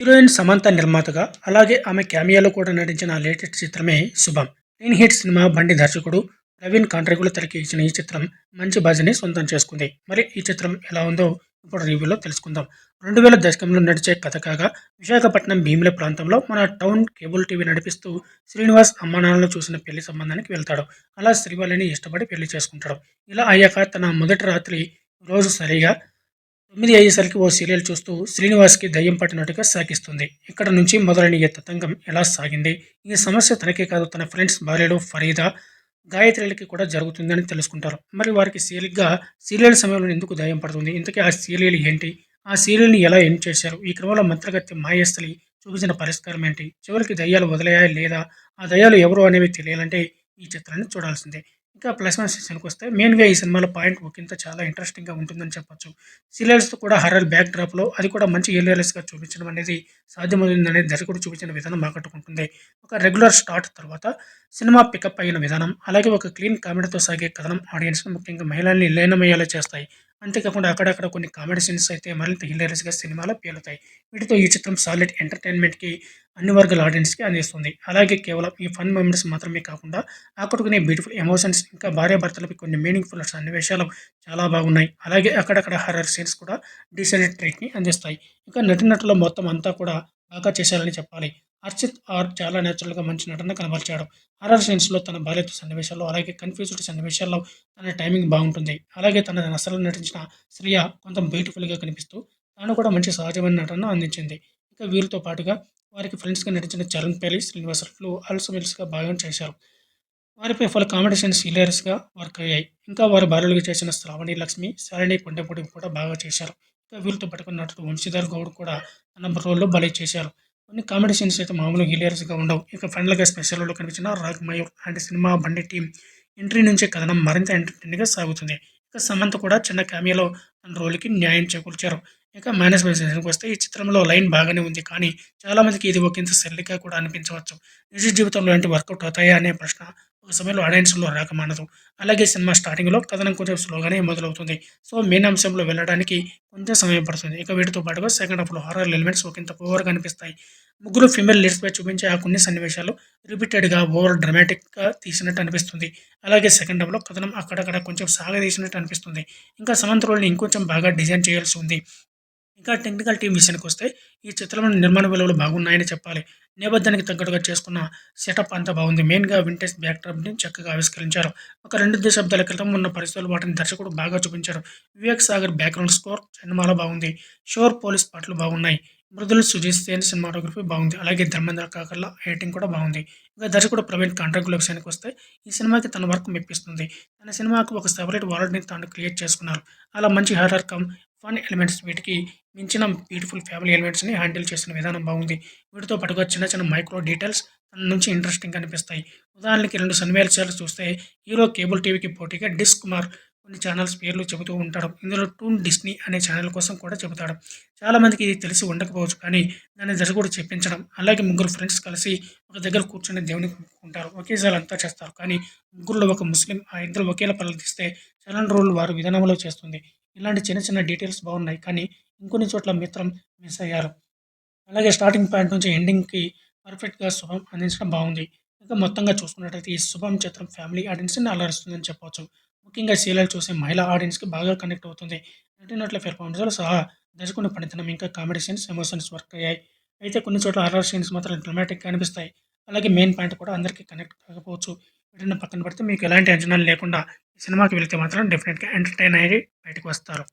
Heroine Samantha నిర్మాతగా అలాగే ఆమె క్యామియాలో కూడా నటించిన లేటెస్ట్ చిత్రమే శుభం. క్లీన్ హిట్ సినిమా బండి దర్శకుడు ప్రవీణ్ కాంట్రాకులు తెరకి ఇచ్చిన ఈ చిత్రం మంచి బజ్ని సొంతం చేసుకుంది. మరి ఈ చిత్రం ఎలా ఉందో ఇప్పుడు రివ్యూలో తెలుసుకుందాం. రెండు వేల దశకంలో నడిచే కథ కాగా విశాఖపట్నం భీమిల ప్రాంతంలో మన టౌన్ కేబుల్ టీవీ నడిపిస్తూ శ్రీనివాస్ అమ్మానాన్నలు చూసిన పెళ్ళి సంబంధానికి వెళ్తాడు. అలా శ్రీవాళిని ఇష్టపడి పెళ్ళి చేసుకుంటాడు. ఇలా అయ్యాక తన మొదటి రాత్రి రోజు సరిగా తొమ్మిది అయ్యేసరికి ఓ సీరియల్ చూస్తూ శ్రీనివాస్కి దయ్యం పట్టినట్టుగా సాగిస్తుంది. ఇక్కడ నుంచి మొదలైన ఈ తతంగం ఎలా సాగింది? ఈ సమస్య తనకే కాదు తన ఫ్రెండ్స్ భార్యలు ఫరీదా గాయత్రిలకి కూడా జరుగుతుందని తెలుసుకుంటారు. మరి వారికి సీరియల్గా సీరియల్ సమయంలో ఎందుకు దయ్యం పడుతుంది? ఇంతకీ ఆ సీరియల్ ఏంటి? ఆ సీరియల్ని ఎలా ఎండ్ చేశారు? ఈ క్రమంలో మంత్రగత్య మాయస్థలి చూపించిన పరిష్కారం ఏంటి? చివరికి దయ్యాలు వదిలేయా లేదా? ఆ దయ్యాలు ఎవరు అనేవి తెలియాలంటే ఈ చిత్రాన్ని చూడాల్సిందే. ఇంకా ప్లస్ వన్ సెషన్కి వస్తే మెయిన్గా ఈ సినిమాలో పాయింట్ ఒకంత చాలా ఇంట్రెస్టింగ్గా ఉంటుందని చెప్పొచ్చు. సీరియల్స్తో కూడా హర్రర్ బ్యాక్ డ్రాప్లో అది కూడా మంచి ఏలియర్స్గా చూపించడం అనేది సాధ్యమవుతుందనే దర్శకుడు చూపించిన విధానం ఆకట్టుకుంటుంది. ఒక రెగ్యులర్ స్టార్ట్ తర్వాత సినిమా పికప్ అయిన విధానం అలాగే ఒక క్లీన్ కామెడీతో సాగే కథనం ఆడియన్స్ను ముఖ్యంగా మహిళల్ని లీనమయ్యేలా చేస్తాయి. అంతేకాకుండా అక్కడక్కడ కొన్ని కామెడీ సీన్స్ అయితే మరింత హిలేరియస్గా సినిమాలో పేలుతాయి. వీటితో ఈ చిత్రం సాలిడ్ ఎంటర్టైన్మెంట్కి అన్ని వర్గాల ఆడియన్స్కి అందిస్తుంది. అలాగే కేవలం ఈ ఫన్ మూమెంట్స్ మాత్రమే కాకుండా ఆకట్టుకునే బ్యూటిఫుల్ ఎమోషన్స్ ఇంకా భార్యాభర్తలపై కొన్ని మీనింగ్ఫుల్ సన్నివేశాలు చాలా బాగున్నాయి. అలాగే అక్కడక్కడ హర్రర్ సీన్స్ కూడా డీసెంట్ ట్రీట్ని అందిస్తాయి. ఇంకా నటినటుల మొత్తం అంతా కూడా బాగా చేశారని చెప్పాలి. అర్చిత్ ఆర్ చాలా న్యాచురల్గా మంచి నటన కనబరిచాడు. హర్రర్ సీన్స్లో తన భార్యతో సన్నివేశాల్లో అలాగే కన్ఫ్యూజ్డ్ సన్నివేశాల్లో తన టైమింగ్ బాగుంటుంది. అలాగే తన నసలు నటించిన శ్రియ కొంత బ్యూటిఫుల్గా కనిపిస్తూ తాను కూడా మంచి సహజమైన నటన అందించింది. ఇక వీరితో పాటుగా వారికి ఫ్రెండ్స్గా నటించిన చరణ్ పేలి శ్రీనివాసలు ఆల్సో మిల్స్గా భాగం చేశారు. వారిపై పలు కామెడీ సీన్స్ హిలేరియస్గా వర్క్ అయ్యాయి. ఇంకా వారి భార్యలుగా చేసిన శ్రావణి లక్ష్మి శాలిని కొండపూడి కూడా బాగా చేశారు. ఇంకా వీరితో పట్టుకున్న నటుడు వంశీధర్ గౌడ్ కూడా తన రోల్లో బలి చేశారు. కొన్ని కామెడీ సీన్స్ అయితే మామూలు హిలియర్స్గా ఉండవు. ఇక ఫైనల్గా స్పెషల్లో కనిపించిన రాగ్ మయూర్ లాంటి సినిమా బండి టీం ఎంట్రీ నుంచే కథనం మరింత ఎంటర్టైన్గా సాగుతుంది. ఇక సమంత కూడా చిన్న క్యామియాలో తన రోల్కి న్యాయం చేకూర్చారు. ఇక మైనస్ విషయానికి వస్తే ఈ చిత్రంలో లైన్ బాగానే ఉంది కానీ చాలామందికి ఇది ఒకంత సెల్లిగా కూడా అనిపించవచ్చు. నిజ జీవితంలో ఏంటి వర్కౌట్ అవుతాయా అనే ప్రశ్న ఒక సమయంలో ఆడియన్స్లో రాకమానదు అలాగే సినిమా స్టార్టింగ్లో కథనం కొంచెం స్లోగానే మొదలవుతుంది. సో మెయిన్ అంశంలో వెళ్ళడానికి కొంచెం సమయం పడుతుంది. ఇక వీటితో పాటుగా సెకండ్ హాఫ్లో హారర్ ఎలిమెంట్స్ ఒకంత ఓవర్గా అనిపిస్తాయి ముగ్గురు ఫీమేల్ లీడ్స్పై చూపించే ఆ కొన్ని సన్నివేశాలు రిపీటెడ్గా ఓవర్ డ్రమాటిక్గా తీసినట్టు అనిపిస్తుంది. అలాగే సెకండ్ హాఫ్లో కథనం అక్కడక్కడ కొంచెం సాగదీసినట్టు అనిపిస్తుంది. ఇంకా సమంత్ రోల్ని ఇంకొంచెం బాగా డిజైన్ చేయాల్సి ఉంది. ఇంకా టెక్నికల్ టీం విషయానికి వస్తే ఈ చిత్రంలో నిర్మాణ విలువలు బాగున్నాయని చెప్పాలి. నేపథ్యానికి తగ్గట్టుగా చేసుకున్న సెటప్ అంతా బాగుంది. మెయిన్గా వింటేజ్ బ్యాక్డ్రాప్ని చక్కగా ఆవిష్కరించారు. ఒక రెండు దశాబ్దాల క్రితం ఉన్న పరిస్థితులు వాటిని దర్శకుడు బాగా చూపించారు వివేక్ సాగర్ బ్యాక్గ్రౌండ్ స్కోర్ సినిమాలో బాగుంది. షోర్ పోలీస్ పాటలు బాగున్నాయి. మృదులు సుజీత్ సేన్ సినిమాటోగ్రఫీ బాగుంది. అలాగే ధర్మేంద్ర కాకర్ల ఎడిటింగ్ కూడా బాగుంది. ఇంకా దర్శకుడు ప్రవీణ్ కాంట్రాక్టుల విషయానికి వస్తే ఈ సినిమాకి తన వర్క్ మెప్పిస్తుంది. తన సినిమాకు ఒక సెపరేట్ వరల్డ్ని తాను క్రియేట్ చేసుకున్నారు. అలా మంచి హారర్ కమ్ ఫన్ ఎలిమెంట్స్ వీటికి మించిన బ్యూటిఫుల్ ఫ్యామిలీ ఎలిమెంట్స్ని హ్యాండిల్ చేసిన విధానం బాగుంది. వీటితో పాటుగా చిన్న చిన్న మైక్రో డీటెయిల్స్ తన నుంచి ఇంట్రెస్టింగ్ అనిపిస్తాయి ఉదాహరణకి రెండు సన్నివేశాలు చూస్తే హీరో కేబుల్ టీవీకి పోటీగా డిస్క్ కుమార్ కొన్ని ఛానల్స్ పేర్లు చెబుతూ ఉంటాడు. ఇందులో టూన్ డిస్నీ అనే ఛానల్ కోసం కూడా చెబుతాడు. చాలామందికి ఇది తెలిసి ఉండకపోవచ్చు కానీ దాన్ని కూడా చెప్పించడం అలాగే ముగ్గురు ఫ్రెండ్స్ కలిసి ఒక దగ్గర కూర్చొని దేవుని ఉంటారు ఒకేసారి అంతా చేస్తారు కానీ ముగ్గురులో ఒక ముస్లిం ఆ ఇద్దరు ఒకేలా ప్రవర్తిస్తే చలన్ రోల్ వారు విధానంలో చేస్తుంది. ఇలాంటి చిన్న చిన్న డీటెయిల్స్ బాగున్నాయి. కానీ ఇంకొన్ని చోట్ల మిత్రం మిస్ అయ్యారు. అలాగే స్టార్టింగ్ పాయింట్ నుంచి ఎండింగ్కి పర్ఫెక్ట్గా శుభం అందించడం బాగుంది. ఇంకా మొత్తంగా చూసుకున్నట్టయితే ఈ శుభం చిత్రం ఫ్యామిలీ ఆడియన్స్ని అలరిస్తుందని చెప్పవచ్చు ముఖ్యంగా సీరియల్ చూసే మహిళా ఆడియన్స్కి బాగా కనెక్ట్ అవుతుంది. నటినట్ల పెర్ఫార్మెన్స్లో సహా దర్శకుని పనితనం ఇంకా కామెడీ సీన్స్ ఎమోషన్స్ వర్క్ అయ్యాయి. అయితే కొన్ని చోట్ల హర్రర్ సీన్స్ మాత్రం డ్రమాటిక్గా అనిపిస్తాయి. అలాగే మెయిన్ పాయింట్ కూడా అందరికీ కనెక్ట్ కాకపోవచ్చు. వీటిని పక్కన పెడితే మీకు ఎలాంటి అంచనాలు లేకుండా ఈ సినిమాకి వెళ్తే మాత్రం డెఫినెట్గా ఎంటర్టైన్ అయ్యి బయటకు వస్తారు.